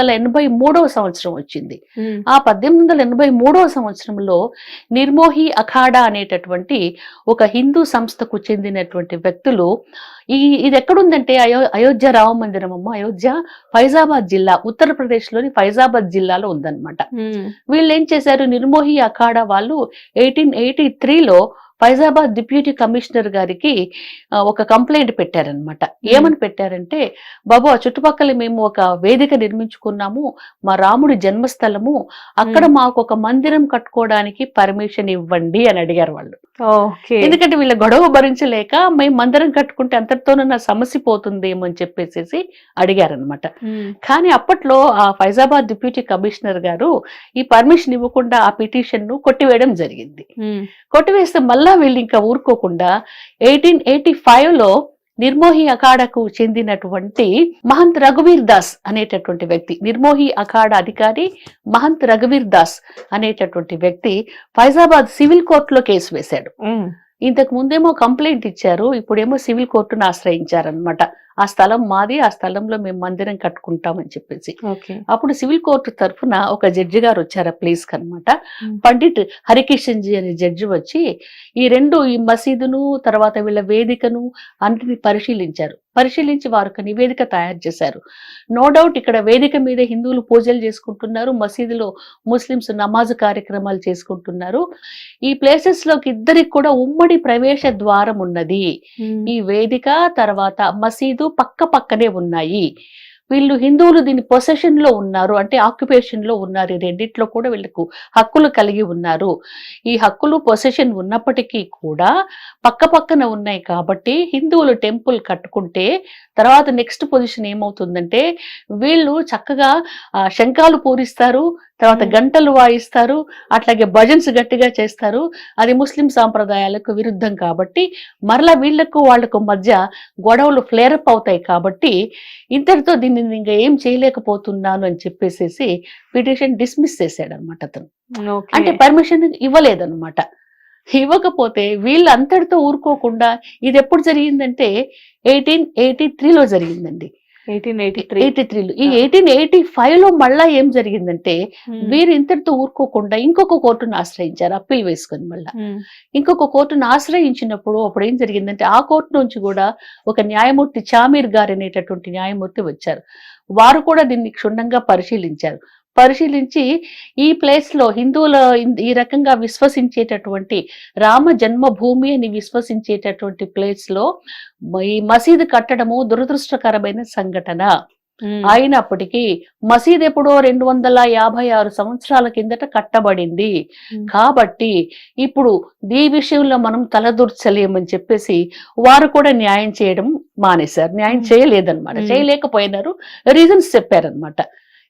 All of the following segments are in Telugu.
వందల ఎనభై మూడవ సంవత్సరం వచ్చింది. ఆ పద్దెనిమిది వందల ఎనభై మూడవ సంవత్సరంలో నిర్మోహి అఖాడా అనేటటువంటి ఒక హిందూ సంస్థకు చెందినటువంటి వ్యక్తులు ఈ ఇది ఎక్కడుందంటే అయో అయోధ్య రామ మందిరం అమ్మ అయోధ్య ఫైజాబాద్ జిల్లా ఉత్తరప్రదేశ్లోని ఫైజాబాద్ జిల్లాలో ఉందన్నమాట. వీళ్ళు ఏం చేశారు? నిర్మోహి అఖాడా వాళ్ళు ఎయిటీన్ ఎయిటీ త్రీలో ఫైజాబాద్ డిప్యూటీ కమిషనర్ గారికి ఒక కంప్లైంట్ పెట్టారనమాట ఏమని పెట్టారంటే బాబు ఆ చుట్టుపక్కల మేము ఒక వేదిక నిర్మించుకున్నాము. మా రాముడి జన్మస్థలము. అక్కడ. మాకు ఒక మందిరం కట్టుకోవడానికి పర్మిషన్ ఇవ్వండి అని అడిగారు వాళ్ళు. ఎందుకంటే వీళ్ళ గొడవ భరించలేక మేము మందిరం కట్టుకుంటే అంతటితోనూ నా సమస్య పోతుందేమో అని చెప్పేసి అడిగారనమాట కానీ అప్పట్లో ఆ ఫైజాబాద్ డిప్యూటీ కమిషనర్ గారు ఈ పర్మిషన్ ఇవ్వకుండా ఆ పిటిషన్ను కొట్టివేయడం జరిగింది. కొట్టివేస్తే మళ్ళా వీళ్ళు ఇంకా ఊరుకోకుండా ఎయిటీన్ ఎయిటీ ఫైవ్లో నిర్మోహి అఖాడకు చెందినటువంటి మహంత్ రఘువీర్ దాస్ అనేటటువంటి వ్యక్తి నిర్మోహి అఖాడ అధికారి మహంత్ రఘువీర్ దాస్ అనేటటువంటి వ్యక్తి ఫైజాబాద్ సివిల్ కోర్టులో కేసు వేశాడు. ఇంతకు ముందేమో కంప్లైంట్ ఇచ్చారు ఇప్పుడేమో సివిల్ కోర్టును ఆశ్రయించారనమాట ఆ స్థలం మాది ఆ స్థలంలో మేము మందిరం కట్టుకుంటామని చెప్పేసి. అప్పుడు సివిల్ కోర్టు తరఫున ఒక జడ్జి గారు వచ్చారు ఆ ప్లేస్ కనమాట. పండిట్ హరికిషన్ జీ అనే జడ్జి వచ్చి ఈ రెండు ఈ మసీదును తర్వాత వీళ్ళ వేదికను అన్నిటిని పరిశీలించారు. పరిశీలించి వారు ఒక నివేదిక తయారు చేశారు. నో డౌట్ ఇక్కడ వేదిక మీద హిందువులు పూజలు చేసుకుంటున్నారు మసీదులో ముస్లిమ్స్ నమాజ్ కార్యక్రమాలు చేసుకుంటున్నారు. ఈ ప్లేసెస్లోకి ఇద్దరికి కూడా ఉమ్మడి ప్రవేశ ద్వారం ఉన్నది. ఈ వేదిక తర్వాత మసీదు పక్క పక్కనే ఉన్నాయి. వీళ్ళు హిందువులు దీని పొసెషన్లో ఉన్నారు అంటే ఆక్యుపేషన్లో ఉన్నారు. ఈ రెండిట్లో కూడా వీళ్ళకు హక్కులు కలిగి ఉన్నారు. ఈ హక్కులు పొసెషన్ ఉన్నప్పటికీ కూడా పక్క పక్కన ఉన్నాయి కాబట్టి హిందువులు టెంపుల్ కట్టుకుంటే తర్వాత నెక్స్ట్ పొజిషన్ ఏమవుతుందంటే వీళ్ళు చక్కగా శంఖాలు పూరిస్తారు తర్వాత. గంటలు వాయిస్తారు అట్లాగే భజన్స్ గట్టిగా చేస్తారు. అది ముస్లిం సాంప్రదాయాలకు విరుద్ధం కాబట్టి మరలా వీళ్ళకు వాళ్ళకు మధ్య గొడవలు ఫ్లేరప్ అవుతాయి కాబట్టి ఇంతటితో దీన్ని నేను ఇంకా ఏం చేయలేకపోతున్నాను అని చెప్పేసేసి పిటిషన్ డిస్మిస్ చేశాడు అనమాట అతను అంటే పర్మిషన్ ఇవ్వలేదన్నమాట. ఇవ్వకపోతే వీళ్ళు అంతటితో ఊరుకోకుండా ఇది ఎప్పుడు జరిగిందంటే ఎయిటీన్ ఎయిటీ త్రీలో జరిగిందండి. Eighty three. ఎయిటీ త్రీలో. ఈ ఎయిటీన్ ఎయిటీ ఫైవ్లో మళ్ళా ఏం జరిగిందంటే వీరు ఇంతటితో ఊరుకోకుండా ఇంకొక కోర్టును ఆశ్రయించారు అప్పీల్ వేసుకొని మళ్ళా. ఇంకొక కోర్టును ఆశ్రయించినప్పుడు అప్పుడు ఏం జరిగిందంటే ఆ కోర్టు నుంచి కూడా ఒక న్యాయమూర్తి చామీర్ గారు అనేటటువంటి న్యాయమూర్తి వచ్చారు. వారు కూడా దీన్ని క్షుణ్ణంగా పరిశీలించారు. పరిశీలించి ఈ ప్లేస్లో హిందువుల ఈ రకంగా విశ్వసించేటటువంటి రామ జన్మభూమి అని విశ్వసించేటటువంటి ప్లేస్లో మ- ఈ మసీదు కట్టడము దురదృష్టకరమైన సంఘటన. అయినప్పటికీ మసీద్ ఎప్పుడో రెండు వందల యాభై ఆరు సంవత్సరాల కిందట కట్టబడింది. కాబట్టి ఇప్పుడు ఈ విషయంలో మనం తలదూర్చలేమని చెప్పేసి వారు కూడా న్యాయం చేయడం మానేశారు. న్యాయం. చేయలేదన్నమాట. చేయలేకపోయినారు. రీజన్స్ చెప్పారనమాట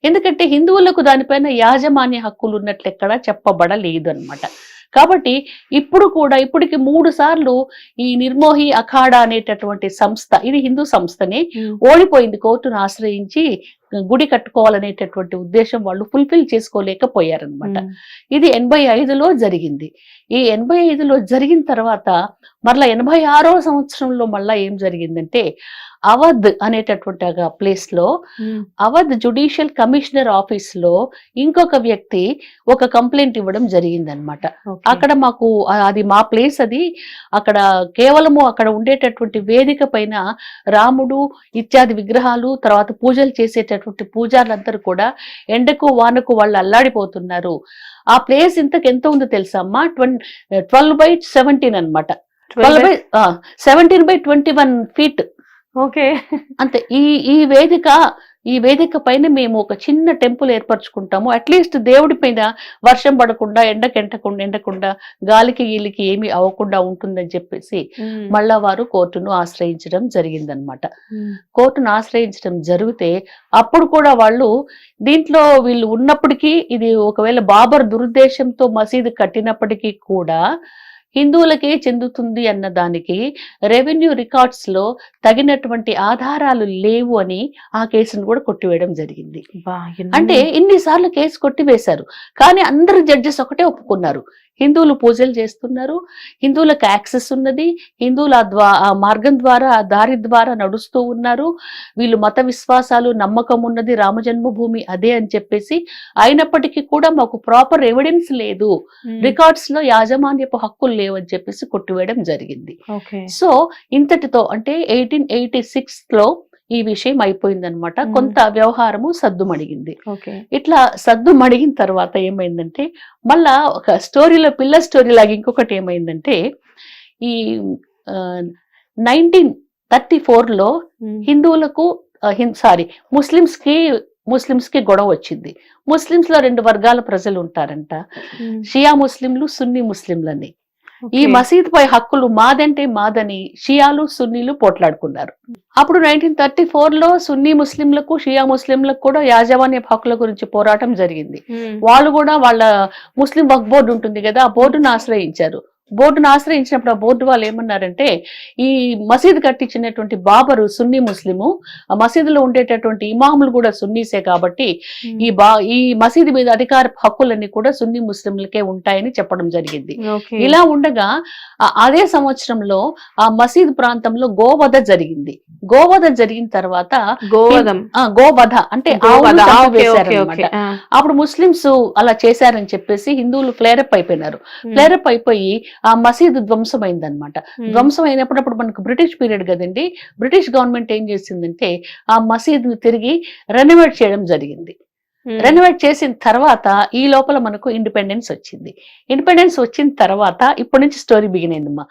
ఎందుకంటే హిందువులకు దానిపైన యాజమాన్య హక్కులు ఉన్నట్లు ఎక్కడా చెప్పబడలేదు అన్నమాట కాబట్టి ఇప్పుడు కూడా ఇప్పటికి మూడు సార్లు ఈ నిర్మోహి అఖాడా అనేటటువంటి సంస్థ ఇది హిందూ సంస్థనే ఓడిపోయింది కోర్టును ఆశ్రయించి గుడి కట్టుకోవాలనేటటువంటి ఉద్దేశం వాళ్ళు ఫుల్ఫిల్ చేసుకోలేకపోయారనమాట ఇది ఎనభై ఐదులో జరిగింది. ఈ ఎనభై ఐదులో జరిగిన తర్వాత మరలా ఎనభై ఆరో సంవత్సరంలో మళ్ళా ఏం జరిగిందంటే అవధ్ అనేటటువంటి ప్లేస్లో అవధ్ జుడిషియల్ కమిషనర్ ఆఫీస్లో ఇంకొక వ్యక్తి ఒక కంప్లైంట్ ఇవ్వడం జరిగిందనమాట అక్కడ మాకు అది మా ప్లేస్ అది. అక్కడ కేవలము అక్కడ ఉండేటటువంటి వేదిక పైన రాముడు ఇత్యాది విగ్రహాలు తర్వాత పూజలు చేసేటటువంటి పూజారులందరూ కూడా ఎండకు వానకు వాళ్ళు అల్లాడిపోతున్నారు. ఆ ప్లేస్ ఇంతకు ఎంత ఉందో తెలుసా అమ్మా? ట్వెల్వ్ బై సెవెంటీన్ అనమాట twelve by seventeen by twenty one feet. Okay. అంతే ఈ ఈ వేదిక ఈ వేదిక పైన మేము ఒక చిన్న టెంపుల్ ఏర్పరచుకుంటాము. అట్లీస్ట్ దేవుడి పైన వర్షం పడకుండా ఎండకెంటకుండా ఎండకుండా గాలికి గీలికి ఏమీ అవ్వకుండా ఉంటుందని చెప్పేసి మళ్ళా వారు కోర్టును ఆశ్రయించడం జరిగిందనమాట కోర్టును ఆశ్రయించడం జరిగితే అప్పుడు కూడా వాళ్ళు దీంట్లో వీళ్ళు ఉన్నప్పటికీ ఇది ఒకవేళ బాబర్ దురుద్దేశంతో మసీదు కట్టినప్పటికీ కూడా హిందువులకే చెందుతుంది అన్న దానికి రెవెన్యూ రికార్డ్స్లో తగినటువంటి ఆధారాలు లేవు అని ఆ కేసును కూడా కొట్టివేయడం జరిగింది. అంటే ఇన్నిసార్లు కేసు కొట్టివేశారు. కానీ అందరు జడ్జెస్ ఒకటే ఒప్పుకున్నారు. హిందువులు పూజలు చేస్తున్నారు. హిందువులకు యాక్సెస్ ఉన్నది. హిందువులు ఆ ద్వా మార్గం ద్వారా ఆ దారి ద్వారా నడుస్తూ ఉన్నారు. వీళ్ళు మత విశ్వాసాలు నమ్మకం ఉన్నది. రామ జన్మభూమి అదే అని చెప్పేసి అయినప్పటికీ కూడా మాకు ప్రాపర్ ఎవిడెన్స్ లేదు. రికార్డ్స్లో యాజమాన్యపు హక్కులు లేవని చెప్పేసి కొట్టివేయడం జరిగింది. సో ఇంతటితో అంటే ఎయిటీన్ ఎయిటీ సిక్స్లో ఈ విషయం అయిపోయిందనమాట. కొంత వ్యవహారము సద్దుమణిగింది ఓకే. ఇట్లా సద్దు మడిగిన తర్వాత ఏమైందంటే మళ్ళా ఒక స్టోరీలో పిల్ల స్టోరీ లాగా ఇంకొకటి ఏమైందంటే ఈ నైన్టీన్ థర్టీ లో హిందువులకు సారీ ముస్లిమ్స్కి ముస్లిమ్స్కి గొడవ వచ్చింది. ముస్లిమ్స్లో రెండు వర్గాల ప్రజలు ఉంటారంట. షియా ముస్లింలు సున్నీ ముస్లింలని. ఈ మసీద్ పై హక్కులు మాదంటే మాదని షియాలు సున్నీలు పోట్లాడుకున్నారు. అప్పుడు నైన్టీన్ థర్టీ ఫోర్లో సున్నీ ముస్లింలకు షియా ముస్లింలకు కూడా యాజమాన్య హక్కుల గురించి పోరాటం జరిగింది. వాళ్ళు కూడా వాళ్ళ ముస్లిం వక్ బోర్డు ఉంటుంది కదా ఆ బోర్డును ఆశ్రయించారు. బోర్డును ఆశ్రయించినప్పుడు ఆ బోర్డు వాళ్ళు ఏమన్నారంటే ఈ మసీదు కట్టించినటువంటి బాబరు సున్నీ ముస్లిము ఆ మసీదులో ఉండేటటువంటి ఇమాములు కూడా సున్నీసే కాబట్టి ఈ బా ఈ మసీదు మీద అధికార హక్కులన్నీ కూడా సున్నీ ముస్లింలకే ఉంటాయని చెప్పడం జరిగింది. ఇలా ఉండగా అదే సంవత్సరంలో ఆ మసీద్ ప్రాంతంలో గోవధ జరిగింది. గోవధ జరిగిన తర్వాత గోవధ. అంటే అప్పుడు ముస్లిమ్స్ అలా చేశారని చెప్పేసి హిందువులు ఫ్లేరప్ అయిపోయినారు. ఫ్లేరప్ అయిపోయి ఆ మసీదు ధ్వంసమైందనమాట ధ్వంసం అయినప్పుడు అప్పుడు మనకు బ్రిటిష్ పీరియడ్ కదండి. బ్రిటిష్ గవర్నమెంట్ ఏం చేసిందంటే ఆ మసీదుని తిరిగి రెనోవేట్ చేయడం జరిగింది. రెనోవేట్ చేసిన తర్వాత ఈ లోపల మనకు ఇండిపెండెన్స్ వచ్చింది. ఇండిపెండెన్స్ వచ్చిన తర్వాత ఇప్పటి నుంచి స్టోరీ బిగిన్ అయిందమ్మా.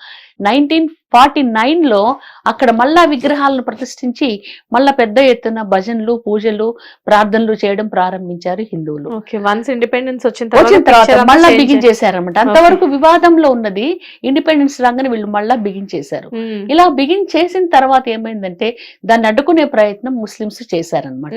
నైన్టీన్ ఫార్టీ నైన్లో అక్కడ మళ్ళా విగ్రహాలను ప్రతిష్ఠించి మళ్ళా పెద్ద ఎత్తున భజనలు పూజలు ప్రార్థనలు చేయడం ప్రారంభించారు హిందువులు. ఇండిపెండెన్స్ వచ్చిన తర్వాత మళ్ళా చేశారన్నమాట. అంతవరకు వివాదంలో ఉన్నది ఇండిపెండెన్స్ రాగానే వీళ్ళు మళ్ళా బిగిన్ చేశారు. ఉమ్, ఇలా బిగిన్ చేసిన తర్వాత ఏమైందంటే దాన్ని అడ్డుకునే ప్రయత్నం ముస్లిమ్స్ చేశారనమాట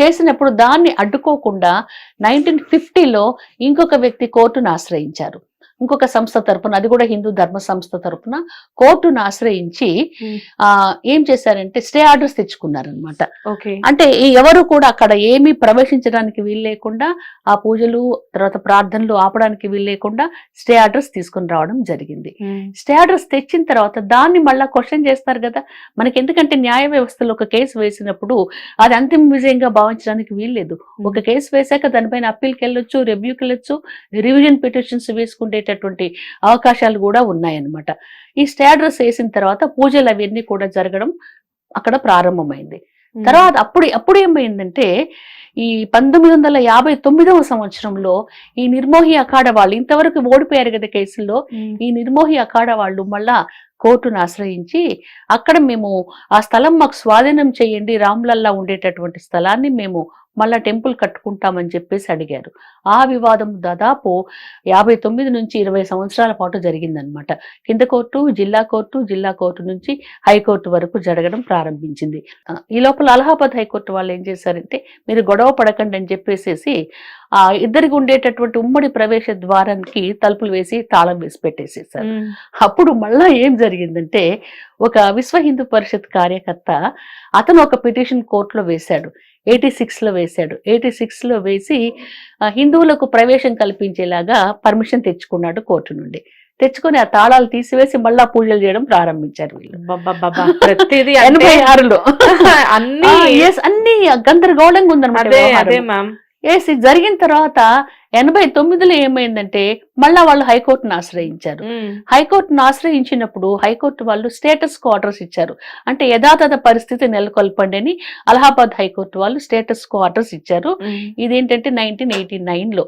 చేసినప్పుడు దాన్ని అడ్డుకోకుండా నైన్టీన్ ఫిఫ్టీలో ఇంకొక వ్యక్తి కోర్టును ఆశ్రయించారు. ఇంకొక సంస్థ తరపున అది కూడా హిందూ ధర్మ సంస్థ తరపున కోర్టును ఆశ్రయించి Hmm. ఆ ఏం చేశారంటే స్టే ఆర్డర్స్ తెచ్చుకున్నారనమాట ఓకే. అంటే ఎవరు కూడా అక్కడ ఏమీ ప్రవేశించడానికి వీలు లేకుండా ఆ పూజలు తర్వాత ప్రార్థనలు ఆపడానికి వీలు లేకుండా స్టే ఆర్డర్స్ తీసుకుని రావడం జరిగింది. ఉమ్, స్టే ఆర్డర్స్ తెచ్చిన తర్వాత దాన్ని మళ్ళా క్వశ్చన్ చేస్తారు కదా. మనకి ఎందుకంటే న్యాయ వ్యవస్థలో ఒక కేసు వేసినప్పుడు అది అంతిమ విజయంగా భావించడానికి వీల్లేదు ఒక కేసు వేశాక దానిపైన అప్పీల్కి వెళ్ళొచ్చు రివ్యూకి వెళ్ళొచ్చు రివిజన్ పిటిషన్స్ వేసుకునేటటువంటి అవకాశాలు కూడా ఉన్నాయన్నమాట. ఈ స్టే ఆర్డర్స్ వేసిన తర్వాత పూజలు అవన్నీ కూడా జరగడం అక్కడ ప్రారంభమైంది. తర్వాత అప్పుడు అప్పుడు ఏమైందంటే ఈ పంతొమ్మిది వందల యాభై తొమ్మిదవ సంవత్సరంలో ఈ నిర్మోహి అఖాడ వాళ్ళు ఇంతవరకు ఓడిపోయారు కదా కేసుల్లో ఈ నిర్మోహి అఖాడ వాళ్ళు మళ్ళా కోర్టును ఆశ్రయించి అక్కడ మేము ఆ స్థలం మాకు స్వాధీనం చేయండి రామ్లల్లా ఉండేటటువంటి స్థలాన్ని మేము మళ్ళా టెంపుల్ కట్టుకుంటామని చెప్పేసి అడిగారు. ఆ వివాదం దాదాపు యాభై తొమ్మిది నుంచి ఇరవై సంవత్సరాల పాటు జరిగిందనమాట కింద కోర్టు జిల్లా కోర్టు జిల్లా కోర్టు నుంచి హైకోర్టు వరకు జరగడం ప్రారంభించింది. ఈ లోపల అలహాబాద్ హైకోర్టు వాళ్ళు ఏం చేశారంటే మీరు గొడవ పడకండి అని చెప్పేసేసి ఆ ఇద్దరికి ఉండేటటువంటి ఉమ్మడి ప్రవేశ ద్వారానికి తలుపులు వేసి తాళం వేసి పెట్టేసేసారు. అప్పుడు మళ్ళా ఏం జరిగిందంటే ఒక విశ్వ హిందూ పరిషత్ కార్యకర్త అతను ఒక పిటిషన్ కోర్టులో వేశాడు. ఎయిటీ సిక్స్లో వేశాడు. ఎయిటీ సిక్స్లో వేసి హిందువులకు ప్రవేశం కల్పించేలాగా పర్మిషన్ తెచ్చుకున్నాడు కోర్టు నుండి. తెచ్చుకొని ఆ తాళాలు తీసివేసి మళ్ళా పూజలు చేయడం ప్రారంభించారు వీళ్ళు. ప్రతిదీ ఎనభై ఆరులో. అన్ని అన్ని గందరగోళంగా ఉందన్నమాట ఇది జరిగిన తర్వాత ఎనభై తొమ్మిదిలో ఏమైందంటే మళ్ళా వాళ్ళు హైకోర్టును ఆశ్రయించారు. హైకోర్టును ఆశ్రయించినప్పుడు హైకోర్టు వాళ్ళు స్టేటస్ క్వార్టర్స్ ఇచ్చారు. అంటే యథాతథ పరిస్థితి నెలకొల్పండి అని అలహాబాద్ హైకోర్టు వాళ్ళు స్టేటస్ క్వార్టర్స్ ఇచ్చారు. ఇదేంటంటే నైన్టీన్ ఎయిటీ నైన్లో